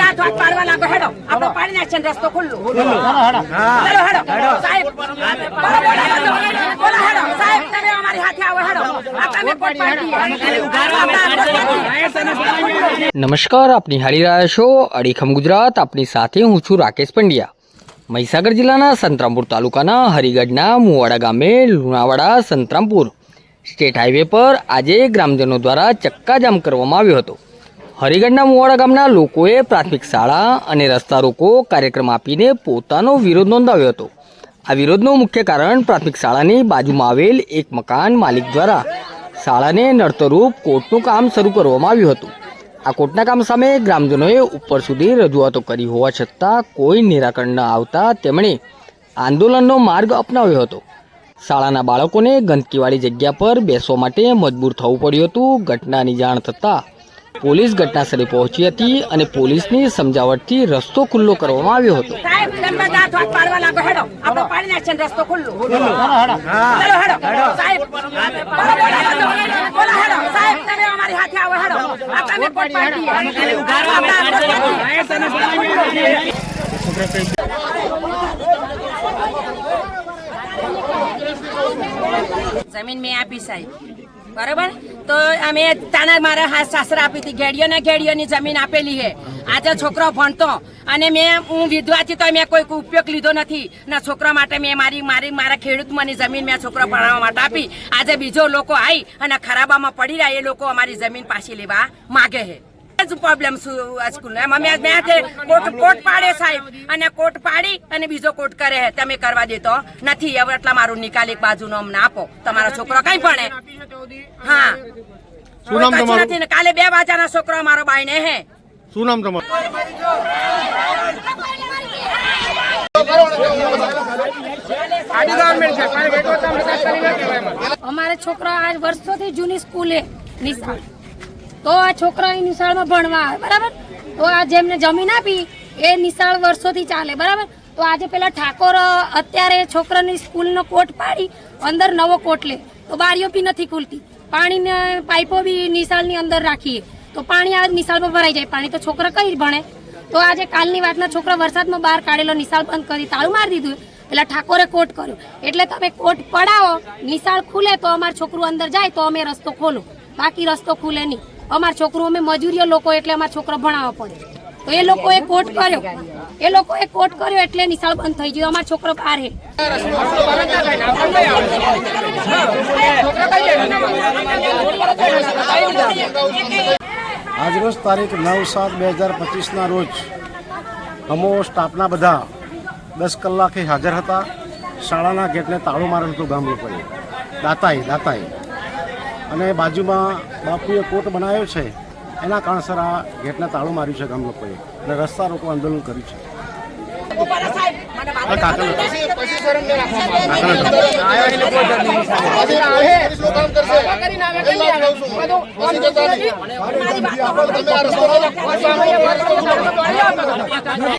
દાંત વાત પાડવા લાગો હેડો. આપણે પાડી નાખશે રસ્તો ખુલ્લો. ચલો હેડો. સાહેબ બોલો બોલો હેડો. સાહેબ તમે અમારી હાથે આવો હેડો. આ તમે કોટ પાડી નમસ્કાર આપ નિહાળી રહ્યા છો અડીખમ ગુજરાત આપની સાથે હું છું રાકેશ પંડ્યા. મહીસાગર જિલ્લાના સંતરામપુર તાલુકાના હરિગઢના મુવાડા ગામે લુણાવાડા સંતરામપુર. સ્ટેટ હાઈવે પર આજે ગ્રામજનો દ્વારા ચક્કાજામ કરવામાં આવ્યો હતો. હરિગઢના મુવાડા ગામના લોકોએ પ્રાથમિક શાળા અને રસ્તા રોકો કાર્યક્રમ આપીને પોતાનો વિરોધ નોંધાવ્યો હતો. આ વિરોધનું મુખ્ય કારણ પ્રાથમિક શાળાની બાજુમાં આવેલ એક મકાન માલિક દ્વારા શાળાને નડતરૂપ કોર્ટનું કામ શરૂ કરવામાં આવ્યું હતું. આ કોર્ટના કામ સામે ગ્રામજનોએ ઉપર સુધી રજૂઆતો કરી હોવા છતાં કોઈ નિરાકરણ ન આવતા તેમણે આંદોલનનો માર્ગ અપનાવ્યો હતો. શાળાના બાળકોને ગંદકીવાળી જગ્યા પર બેસવા માટે મજબૂર થવું પડ્યું હતું. ઘટનાની જાણ થતાં પોલીસ ઘટનાસ્થળે પહોંચી હતી અને પોલીસની સમજાવટથી રસ્તો ખુલ્લો કરવામાં આવ્યો હતો. સાહેબ તમે દાંત વાત પાડવા લાગો હેડો. આપણે પાડી નાખશે ને રસ્તો ખુલ્લો. ચલો હેડો. સાહેબ. બોલો બોલો હેડો બોલો હેડો. સાહેબ તમે અમારી હાથે આવો હેડો. આ તમે કોટ પાડી જમીન મેં આપી સાહેબ. બરોબર? તો અમે તાના મારા હાથ સાસરા આપી હતી. ઘેડીઓ ને ઘેડીઓની જમીન આપેલી છે. આજે છોકરો ભણતો અને મેં હું વિધવાથી તો મેં કોઈ ઉપયોગ લીધો નથી. ના છોકરા માટે મેં મારી મારી મારા ખેડૂતમાંની જમીન મેં છોકરો ભણાવવા માટે આપી. આજે બીજો લોકો આવી અને ખરાબામાં પડી રહ્યા. એ લોકો અમારી જમીન પાછી લેવા માગે છે. જ પ્રોબ્લેમ સ્કૂલ એમાં મેં મેં તે કોટ કોટ પાડે સાહેબ. અને કોટ પાડી અને બીજો કોટ કરે છે તમે કરવા દેતો નથી હવે એટલા મારું નિકાલ એક બાજુનો અમને આપો. તમારો છોકરો કઈ ભણે. હા. શું નામ તમારું? નથી ને કાલે બે વાજાના છોકરો મારો બાઈને હે. શું નામ તમારું? અમારે છોકરા આજ વર્ષોથી જૂની સ્કૂલે નિશાળ તો આ છોકરા અહીં નિશાળમાં ભણવા આવે, બરાબર? તો આ જેમને જમીન આપી, એ નિશાળ વર્ષોથી ચાલે, બરાબર? તો આજે પેલા ઠાકોર અત્યારે છોકરાની સ્કૂલનો કોટ પાડી, અંદર નવો કોટ લે. તો બારીઓ બી નથી ખુલતી. પાણીને પાઇપો બી નિશાળની અંદર રાખીએ. તો પાણી આ નિશાળમાં ભરાઈ જાય. પાણી તો છોકરા કઈ ભણે? તો આજે કાલની વાતના છોકરા વરસાદમાં બહાર કાઢેલો નિશાળ બંધ કરી તાળું મારી દીધું. એટલે ઠાકોરે કોટ કર્યો. એટલે તમે કોટ પડાવો, નિશાળ ખુલે તો અમારું છોકરું અંદર જાય, તો અમે રસ્તો ખોલો. બાકી રસ્તો ખુલે નહીં. અમાર છોકરો અમે મજૂરીઓ લોકો એટલે અમારા છોકરો ભણાવવા પડે. તો એ લોકોએ કોટ કર્યો. એ લોકોએ કોટ કર્યો એટલે નિશાળ બંધ થઈ ગયો. અમાર છોકરો બહાર હે આજરોજ તારીખ નવ સાત બે હજાર પચીસના રોજ અમો સ્ટાફના બધા દસ કલાકે હાજર હતા. શાળાના ગેટને તાળું મારેલું હતું ગામ લોકોએ. દાતાએ દાતાઈ અને બાજુમાં બાપુએ કોટ બનાવ્યો છે એના કારણસર આ ગેટને તાળું માર્યું છે ગામ લોકોએ અને રસ્તા રોકો આંદોલન કર્યું છે. મારી વાત તો